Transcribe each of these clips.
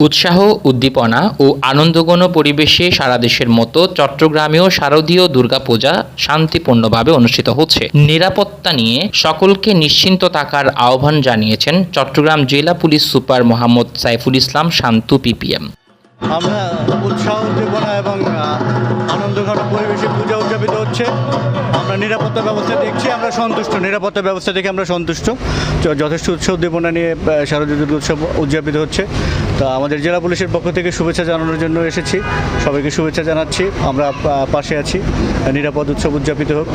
উৎসাহ, উদ্দীপনা ও আনন্দঘন পরিবেশে সারা দেশের মতো চট্টগ্রামেও শারদীয় দুর্গাপূজা শান্তিপূর্ণভাবে অনুষ্ঠিত হচ্ছে। নিরাপত্তা নিয়ে সকলকে নিশ্চিন্ত থাকার আহ্বান জানিয়েছেন চট্টগ্রাম জেলা police super Mohammad Saiful Islam Shantu PPM. আমরা উৎসাহ, উদ্দীপনা এবং আনন্দঘন পরিবেশে পূজা উদযাপিত হচ্ছে। আমরা নিরাপত্তা ব্যবস্থা দেখছি, আমরা সন্তুষ্ট। নিরাপত্তা ব্যবস্থা দেখে আমরা সন্তুষ্ট। যথেষ্ট উৎসাহ, উদ্দীপনা নিয়ে শারদীয় উৎসব উদযাপিত হচ্ছে। তা আমাদের জেলা পুলিশের পক্ষ থেকে শুভেচ্ছা জানানোর জন্য এসেছি। সবাইকে শুভেচ্ছা জানাচ্ছি। আমরা পাশে আছি। নিরাপদ উৎসব উদযাপিত হোক।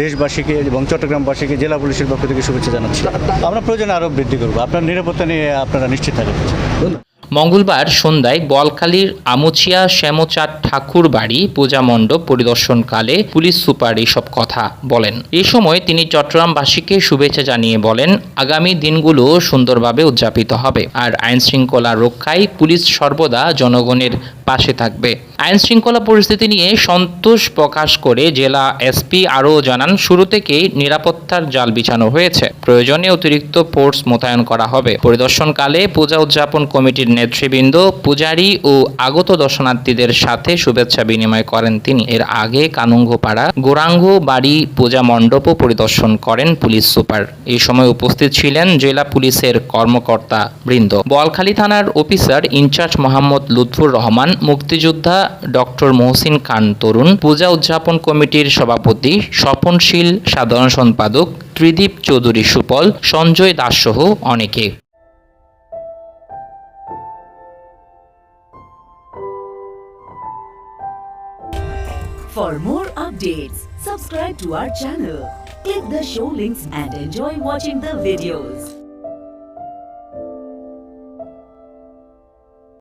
দেশবাসীকে এবং চট্টগ্রামবাসীকে, জেলা পুলিশের পক্ষ থেকে শুভেচ্ছা জানাচ্ছি। আমরা প্রয়োজনে আরও বৃদ্ধি করব। আপনার নিরাপত্তা নিয়ে আপনারা নিশ্চিত থাকবেন। মঙ্গলবার সন্ধ্যায় বলখালীর আমুচিয়া শ্যামচাঁদ ঠাকুর বাড়ি পূজা মণ্ডপ পরিদর্শনকালে পুলিশ সুপার এসব কথা বলেন। এ সময় তিনি চট্টগ্রামবাসীকে শুভেচ্ছা জানিয়ে বলেন, আগামী দিনগুলো সুন্দরভাবে উদযাপিত হবে। আর আইন শৃঙ্খলা রক্ষায় পুলিশ সর্বদা জনগণের পাশে থাকবে। আইন শৃঙ্খলা পরিস্থিতি নিয়ে সন্তোষ প্রকাশ করে জেলা এসপি আরও জানান, শুরু থেকেই নিরাপত্তার জাল বিছানো হয়েছে। প্রয়োজনে অতিরিক্ত ফোর্স মোতায়েন করা হবে। পরিদর্শনকালে পূজা উদযাপন কমিটির নেতৃবৃন্দ, পূজারী ও আগত দর্শনার্থীদের সাথে শুভেচ্ছা বিনিময় করেন তিনি। এর আগে কানুঙ্গপাড়া, গোরাঙ্গ বাড়ি পূজা মণ্ডপও পরিদর্শন করেন পুলিশ সুপার। এই সময় উপস্থিত ছিলেন জেলা পুলিশের কর্মকর্তা বৃন্দ। বোয়ালখালী থানার officer in charge Mohammad Lutfur Rahman মুক্তিযোদ্ধা ডক্টর মহসিন খান তরুণ পূজা উদযাপন কমিটির সভাপতি স্বপনশীল সাধারণ সম্পাদক ত্রিদীপ চৌধুরী সুপল সঞ্জয় দাস সহ অনেকে For more updates, subscribe to our channel, click the show links and enjoy watching the videos.